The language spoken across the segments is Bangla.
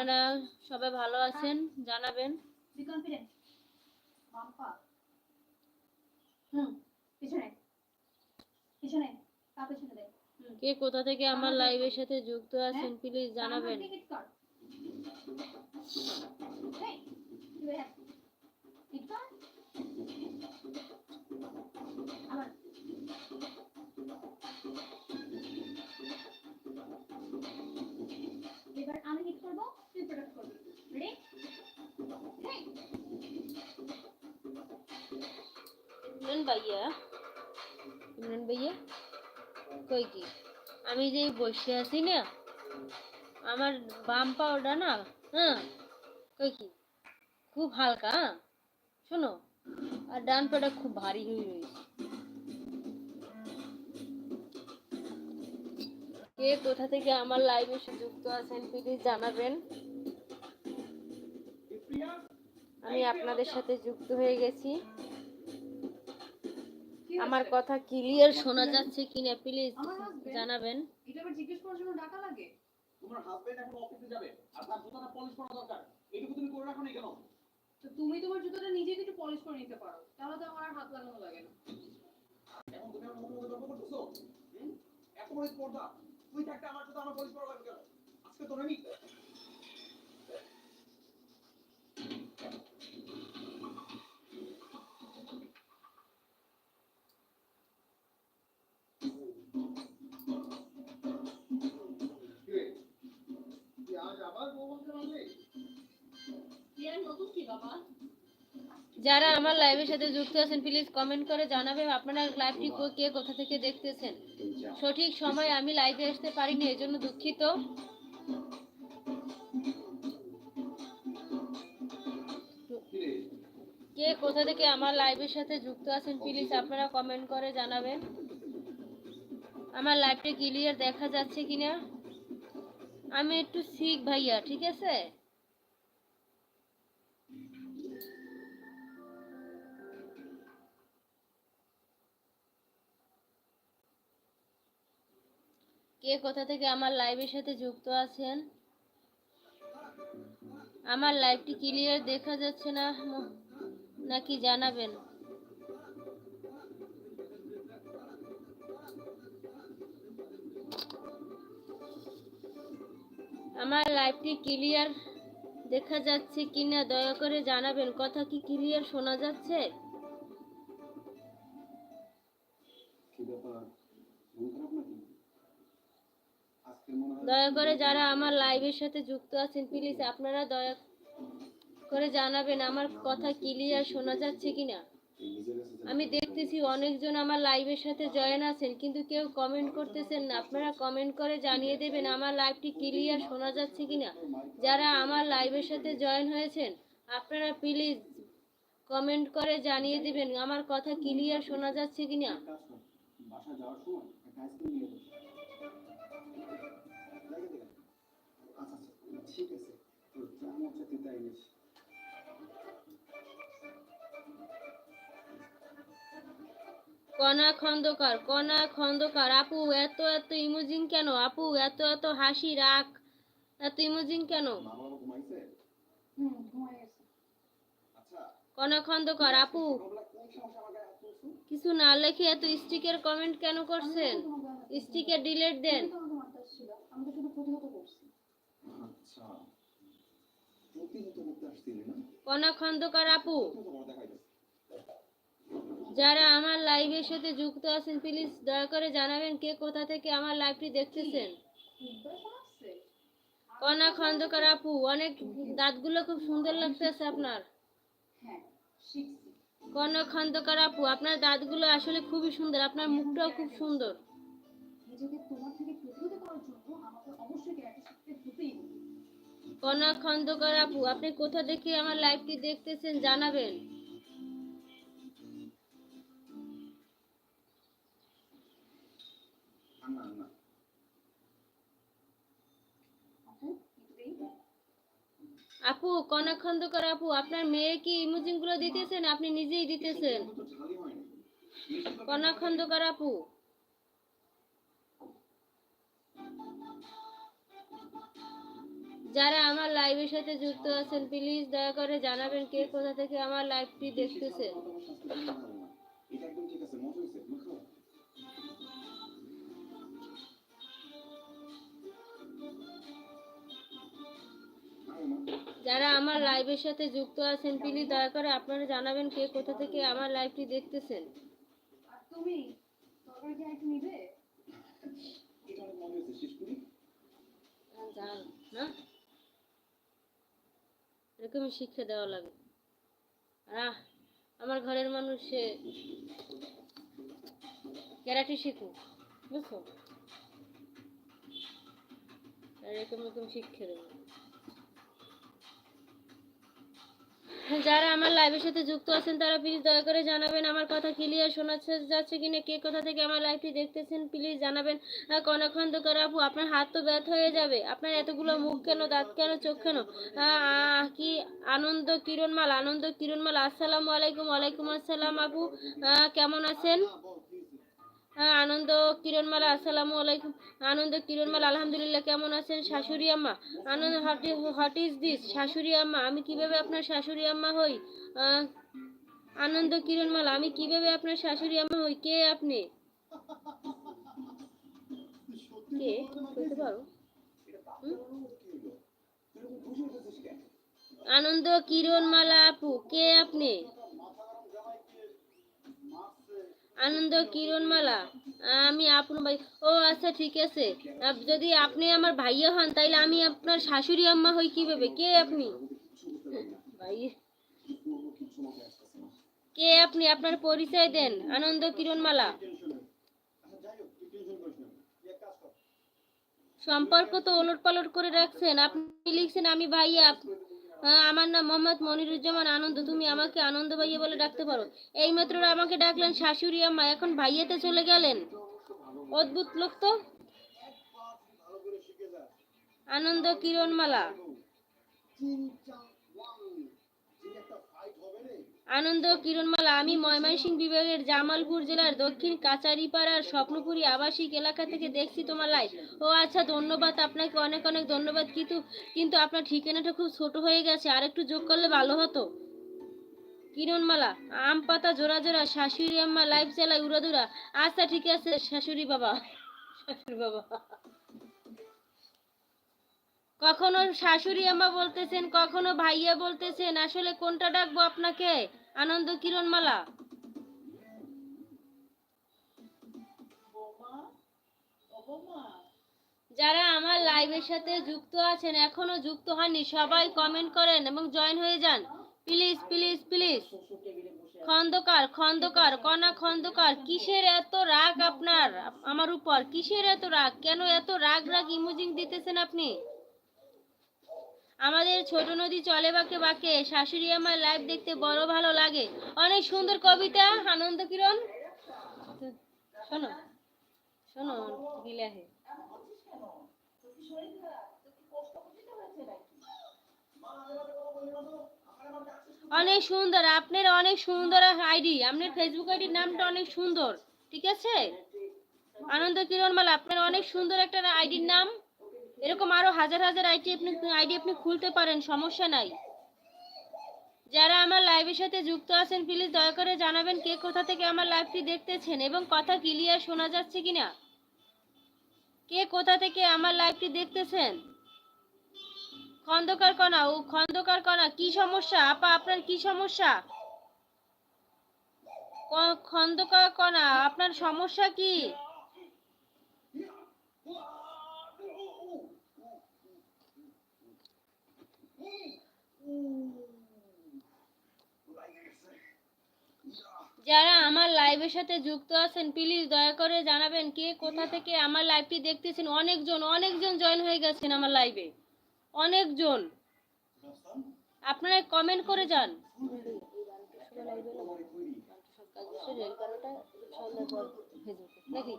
আপনারা সবাই ভালো আছেন জানাবেন। কে কোথা থেকে আমার লাইভের সাথে যুক্ত আছেন প্লিজ জানাবেন। টিকিট ভাইয়া ইমরান ভাইয়া কই কি? আমি যে বসে আছি না, আমার বাম পাওটা না হ্যাঁ কই কি? খুব হালকা হ্যাঁ? শোনো, আর ডান পাটা খুব ভারী হয়ে রয়েছে। কে কোথা থেকে আমার লাইভে যুক্ত আছেন প্লিজ জানাবেন। আমি আপনাদের সাথে যুক্ত হয়ে গেছি। আমার কথা ক্লিয়ার শোনা যাচ্ছে কিনা প্লিজ জানাবেন। এটা আবার জিজ্ঞেস করার জন্য লাগে? তোমার হাজবেন্ড এখন অফিসে যাবে। আর তার জুতাটা পলিশ করা দরকার। এইটুকু তুমি করে রাখো না কেন? তো তুমি তোমার জুতোটা নিজে একটু পলিশ করে নিতে পারো। তাহলে তো আমার আর হাত লাগানো লাগে না। এখন তুমি আমার মুখে তর্ক করতেছো? এত বড় তুই থাকতে আমার জুতা আমার পলিশ করা লাগবে কেন? আজকে আমি যারা আমার লাইভের সাথে যুক্ত আছেন প্লিজ কমেন্ট করে জানাবেন আপনারা লাইভটি কে কোথা থেকে দেখতেছেন। সঠিক সময় আমি লাইভে আসতে পারিনি, এজন্য দুঃখিত। কে কোথা থেকে আমার লাইভের সাথে যুক্ত আছেন প্লিজ আপনারা কমেন্ট করে জানাবেন। আমার লাইভটা ক্লিয়ার দেখা যাচ্ছে কিনা? আমি একটু শিখ ভাইয়া, ঠিক আছে? কে কোথা থেকে আমার লাইভের সাথে যুক্ত আছেন? আমার লাইভটি ক্লিয়ার দেখা যাচ্ছে না নাকি জানাবেন? আমার লাইভটি ক্লিয়ার দেখা যাচ্ছে কিনা দয়া করে জানাবেন। কথা কি ক্লিয়ার শোনা যাচ্ছে? দয়া করে যারা আমার লাইভের সাথে যুক্ত আছেন প্লিজ আপনারা দয়া করে জানাবেন আমার কথা ক্লিয়ার শোনা যাচ্ছে কিনা আমি দেখতেছি অনেকজন আমার লাইভের সাথে জয়েন আছেন, কিন্তু কেউ কমেন্ট করতেছেন না। আপনারা কমেন্ট করে জানিয়ে দেবেন আমার লাইভটি ক্লিয়ার শোনা যাচ্ছে কিনা। যারা আমার লাইভের সাথে জয়েন হয়েছেন, আপনারা প্লিজ কমেন্ট করে জানিয়ে দেবেন আমার কথা ক্লিয়ার শোনা যাচ্ছে কিনা। কাজ কর। কণা খন্দকার কণা খন্দকার। আপু এত এত ইমোজিং কেন? আপু এত এত হাসি রাখ এত ইমোজিং কেন? গেছে। আচ্ছা। কণা খন্দকার আপু। কিছু না লেখে এত স্টিকের কমেন্ট কেন করছেন? স্টিকের ডিলেট দেন। করছি। আচ্ছা। প্রতিহত করতে আসছিলি না? কণা খন্দকার আপু প্রতিহত করা দেখাই যাচ্ছে যারা আমার লাইভের সাথে যুক্ত আছেন প্লিজ দয়া করে জানাবেন কে কোথা থেকে আমার লাইভটি দেখতেছেন। কণা খন্দকার আপু, অনেক দাঁতগুলো খুব সুন্দর লাগতেছে আপনার। কণা খন্দকার আপু, আপনার দাঁতগুলো আসলে খুবই সুন্দর, আপনার মুখটাও খুব সুন্দর। কণা খন্দকার আপু, আপনি কোথা থেকে আমার লাইভটি দেখতেছেন জানাবেন। আপু কণা খন্দকার আপু আপনার মেয়ে কি ইমোজিংগুলো দিতেছেন? আপনি নিজেই দিতেছেন। কণা খন্দকার আপু। যারা আমার লাইভের সাথে যুক্ত আছেন প্লিজ দয়া করে জানাবেন কে কোথা থেকে আমার লাইভটি দেখতেছেন যারা আমার লাইভের সাথে যুক্ত আছেন প্লিজ দয়া করে আপনারা জানাবেন কে কোথা থেকে আমার লাইভটি দেখতেছেন। এরকমই শিক্ষা দেওয়া লাগে। আহ আমার ঘরের মানুষ সে ক্যারাটে শিখুক বুঝছ? এরকম এরকম শিক্ষা দেবো যারা আমার লাইভের সাথে যুক্ত আছেন, তারা প্লিজ দয়া করে জানাবেন, আমার কথা ক্লিয়ার শোনা যাচ্ছে কিনা, কে কোথা থেকে আমার লাইভটি দেখতেছেন প্লিজ জানাবেন। কনাখন্দ খন্দকার আপু, আপনার হাত তো ব্যথা হয়ে যাবে, আপনার এতগুলো মুখ কেন, দাঁত কেন, চোখ কেন? কি আনন্দ কিরণমাল আনন্দ কিরণমাল, আসসালামু আলাইকুম, ওয়ালাইকুম আসসালাম আপু। কেমন আছেন? আনন্দ কিরণমালা আসসালামু আলাইকুম। আনন্দ কিরণমালা আলহামদুলিল্লাহ, কেমন আছেন? শাশুড়ি আম্মা। আনন্দ হোয়াট ইজ দিস শাশুড়ি আম্মা, আমি কীভাবে আপনার শাশুড়ি আম্মা হই? আনন্দ কিরণমালা আমি কীভাবে আপনার শাশুড়ি আম্মা হই? কে আপনি? কে? বলতে পারো। আনন্দ কিরণমালা আপু, কে আপনি? আনন্দ কিরণমালা। আমি আপনার ভাই। ও আচ্ছা ঠিক আছে। যদি আপনি আমার ভাইয়া হন, তাইলে আমি আপনার শাশুড়ি আম্মা হই কীভাবে? কে আপনি? কে আপনি? আপনার পরিচয় দেন, আনন্দ কিরণমালা। সম্পর্ক তো ওলট পালট করে রাখছেন। আপনি লিখছেন, আমি ভাইয়া। আমার নাম মোহাম্মদ মনিরুজ্জামান আনন্দ, তুমি আমাকে আনন্দ ভাইয়া বলে ডাকতে পারো। এই মাত্র আমাকে ডাকলেন শাশুড়ি আম্মা, এখন ভাইয়াতে চলে গেলেন। অদ্ভুত লোক তো। আনন্দ কিরণমালা। আনন্দ, কিরণমালা, আমি ময়মনসিংহ বিভাগের জামালপুর জেলার দক্ষিণ কাচারিপাড়ার স্বপ্নপুরী আবাসিক এলাকা থেকে দেখছি তোমার লাইভ ও আচ্ছা ধন্যবাদ আপনাকে, অনেক অনেক ধন্যবাদ। কিন্তু কিন্তু আপনার ঠিকানাটা খুব ছোট হয়ে গেছে, আর একটু যোগ করলে ভালো হতো। কিরণমালা, আম পাতা জোড়া জোড়া, শাশুড়ি আম্মা লাইভ চালায় উড়াদুরা আচ্ছা ঠিক আছে, শাশুড়ি বাবা। শাশুড়ি বাবা। কখনো শাশুড়ি আম্মা বলতেছেন, কখনো ভাইয়া বলতেছেন, আসলে কোনটা ডাকবো আপনাকে? আনন্দ কিরণমালা। যারা আমার লাইভের সাথে যুক্ত আছেন এখনও যুক্ত হননি সবাই কমেন্ট করেন এবং জয়েন হয়ে যান। Please please please Khandakar Khandakar Kona Khandakar কিসের এত রাগ আপনার? আমার উপর কিসের এত রাগ? কেন এত রাগ রাগ ইমোজিং দিতেছেন আপনি? আমাদের ছোট নদী চলে বাঁকে বাঁকে। শাশুড়ি আমার লাইভ দেখতে বড় ভালো লাগে। অনেক সুন্দর কবিতা, আনন্দ কিরণ। শোনো শোনো গিলাহে অনেক সুন্দর, আপনার অনেক সুন্দর আইডি। আপনার ফেসবুক আইডির নামটা অনেক সুন্দর, ঠিক আছে? আনন্দ কিরণ কিরণমালা আপনার অনেক সুন্দর একটা আইডির নাম। এরকম আরও হাজার হাজার আইডি আপনি আইডি আপনি খুলতে পারেন, সমস্যা নাই। যারা আমার লাইভের সাথে যুক্ত আছেন প্লিজ দয়া করে জানাবেন কে কোথা থেকে আমার লাইভটি দেখতেছেন এবং কথা ক্লিয়ার শোনা যাচ্ছে কিনা? কে কোথা থেকে আমার লাইভটি দেখতেছেন? খন্দকার কণা ও খন্দকার কণা কি সমস্যা? আপা, আপনার কি সমস্যা? খন্দকার কণা আপনার সমস্যা কি যারা আমার লাইভের সাথে যুক্ত আছেন প্লিজ দয়া করে জানাবেন কে কোথা থেকে আমার লাইভটি দেখতেছেন। অনেকজন অনেকজন জয়েন হয়ে গেছেন আমার লাইভে অনেকজন। আপনারা কমেন্ট করে যান। নাকি?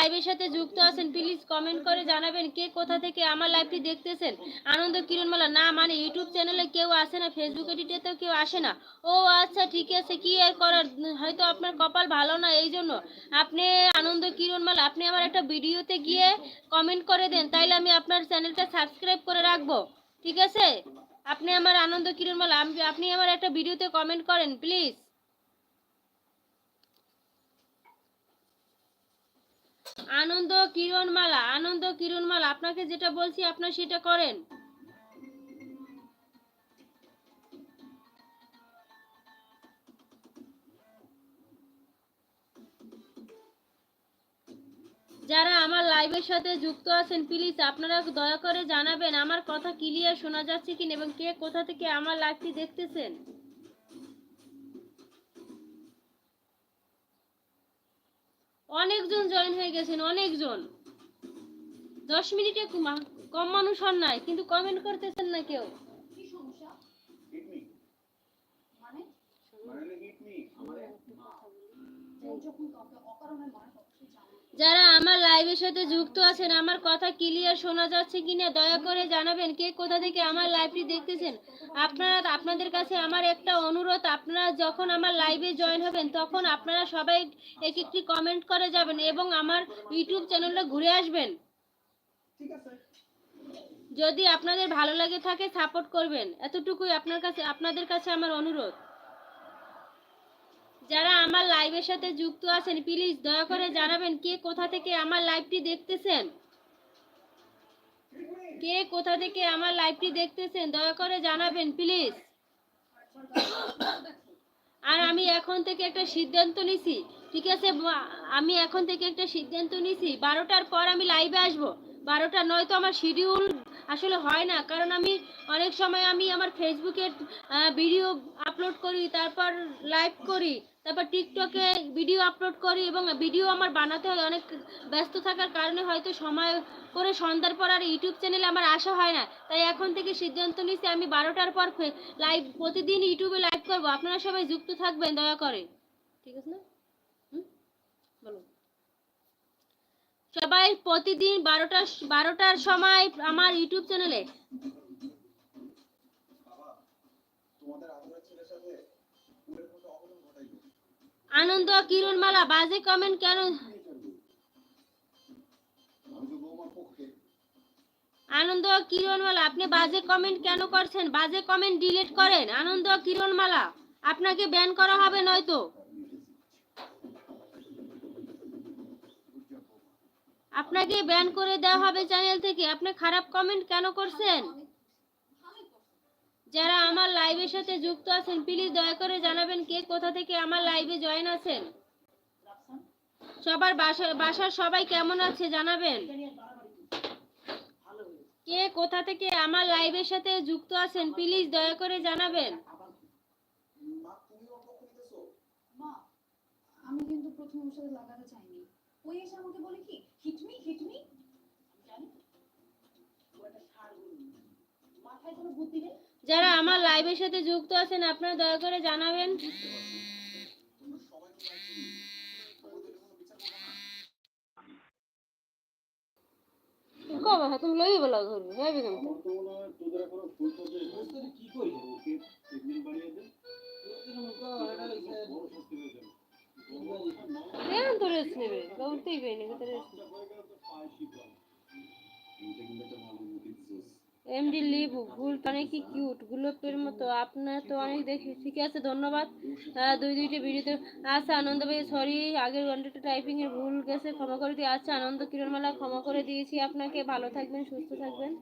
লাইভের সাথে যুক্ত আছেন প্লিজ কমেন্ট করে জানাবেন কে কোথা থেকে আমার লাইভটি দেখতেছেন। আনন্দ কিরণমালা, না মানে ইউটিউব চ্যানেলে কেউ আসে না ফেসবুক এডিটেতেও কেউ আসে না। ও আচ্ছা ঠিক আছে, কি আর করার? হয়তো আপনার কপাল ভালো না, এই জন্য। আপনি আনন্দ কিরণমালা, আপনি আমার একটা ভিডিওতে গিয়ে কমেন্ট করে দেন, তাইলে আমি আপনার চ্যানেলটা সাবস্ক্রাইব করে রাখব। ঠিক আছে? আপনি আমার আনন্দ কিরণমালা আপনি আমার একটা ভিডিওতে কমেন্ট করেন প্লিজ আনন্দ কিরণমালা আনন্দ কিরণমালা, আপনাকে যেটা বলছি আপনার সেটা করেন। যারা আমার লাইভের সাথে যুক্ত আছেন প্লিজ আপনারা দয়া করে জানাবেন, আমার কথা ক্লিয়ার শোনা যাচ্ছে কিনা এবং কে কোথা থেকে আমার লাইভটি দেখতেছেন। অনেকজন জয়েন হয়ে গেছেন অনেকজন। দশ মিনিটে কম- কম মানুষ হন নাই কিন্তু কমেন্ট করতেছেন না কেউ। কি সমস্যা? হিট মি মানে? মানে হিট মি আমারে কেউ যখন কাউকে অকারণে মারে যারা আমার লাইভের সাথে যুক্ত আছেন, আমার কথা ক্লিয়ার শোনা যাচ্ছে কিনা দয়া করে জানাবেন কে কোথা থেকে আমার লাইভটি দেখতেছেন। আপনারা, আপনাদের কাছে আমার একটা অনুরোধ, আপনারা যখন আমার লাইভে জয়েন হবেন, তখন আপনারা সবাই এক একটি কমেন্ট করে যাবেন এবং আমার ইউটিউব চ্যানেলটা ঘুরে আসবেন। যদি আপনাদের ভালো লাগে থাকে সাপোর্ট করবেন। এতটুকুই আপনার কাছে, আপনাদের কাছে আমার অনুরোধ। যারা আমার লাইভের সাথে যুক্ত আছেন প্লিজ দয়া করে জানাবেন কে কোথা থেকে আমার লাইভটি দেখতেছেন। কে কোথা থেকে আমার লাইভটি দেখতেছেন, দয়া করে জানাবেন প্লিজ আর আমি এখন থেকে একটা সিদ্ধান্ত নিছি, ঠিক আছে? আমি এখন থেকে একটা সিদ্ধান্ত নিছি, বারোটার পর আমি লাইভে আসব। বারোটা নয়তো আমার শিডিউল আসলে হয় না, কারণ আমি অনেক সময় আমি আমার ফেসবুকে ভিডিও আপলোড করি, তারপর লাইভ করি। তারপর টিকটকে ভিডিও আপলোড করি এবং ভিডিও আমার বানাতে হয়, অনেক ব্যস্ত থাকার কারণে হয়তো সময় করে সন্ধ্যার পর আর ইউটিউব চ্যানেলে আমার আসা হয় না। তাই এখন থেকে সিদ্ধান্ত নিচ্ছি আমি বারোটার পর লাইভ প্রতিদিন ইউটিউবে লাইভ করব। আপনারা সবাই যুক্ত থাকবেন, দয়া করে। ঠিক আছে না? সবাই প্রতিদিন বারোটার বারোটার সময় আমার ইউটিউব চ্যানেলে তোমাদের ছেলের সাথে আনন্দ কিরণমালা, বাজে কমেন্ট কেন? আনন্দ কিরণমালা, আপনি বাজে কমেন্ট কেন করছেন? বাজে কমেন্ট ডিলিট করেন। আনন্দ কিরণমালা, আপনাকে ব্যান করা হবে নয়তো। আপনাকে ব্যান করে দেওয়া হবে চ্যানেল থেকে। আপনি খারাপ কমেন্ট কেন করছেন? যারা আমার লাইভের সাথে যুক্ত আছেন প্লিজ দয়া করে জানাবেন কে কোথা থেকে আমার লাইভে জয়েন আছেন। সবার বাসা, বাসার সবাই কেমন আছে জানাবেন। কে কোথা থেকে আমার লাইভের সাথে যুক্ত আছেন প্লিজ দয়া করে জানাবেন। আমি কিন্তু প্রথমে ওর সাথে লাগাতে চাইনি। ওই এসে আমাকে বলে কি মাথায় কোনো বুদ্ধি নেই? যারা আমার লাইভের সাথে যুক্ত আছেন, আপনারা দয়া করে জানাবেন। কবে? হ্যাঁ তুমি লই বলা হয় নেবে। এমডি লিবু ফুল অনেকই কিউট গুলোপের মতো। আপনার তো অনেক দেখি। ঠিক আছে, ধন্যবাদ। দুই দুইটা ভিডিওতে আচ্ছা আনন্দ ভাই সরি আগের ঘন্টাটা টাইপিং এর ভুল গেছে, ক্ষমা করে দিয়ে আচ্ছা আনন্দ কিরণমালা, ক্ষমা করে দিয়েছি আপনাকে। ভালো থাকবেন, সুস্থ থাকবেন।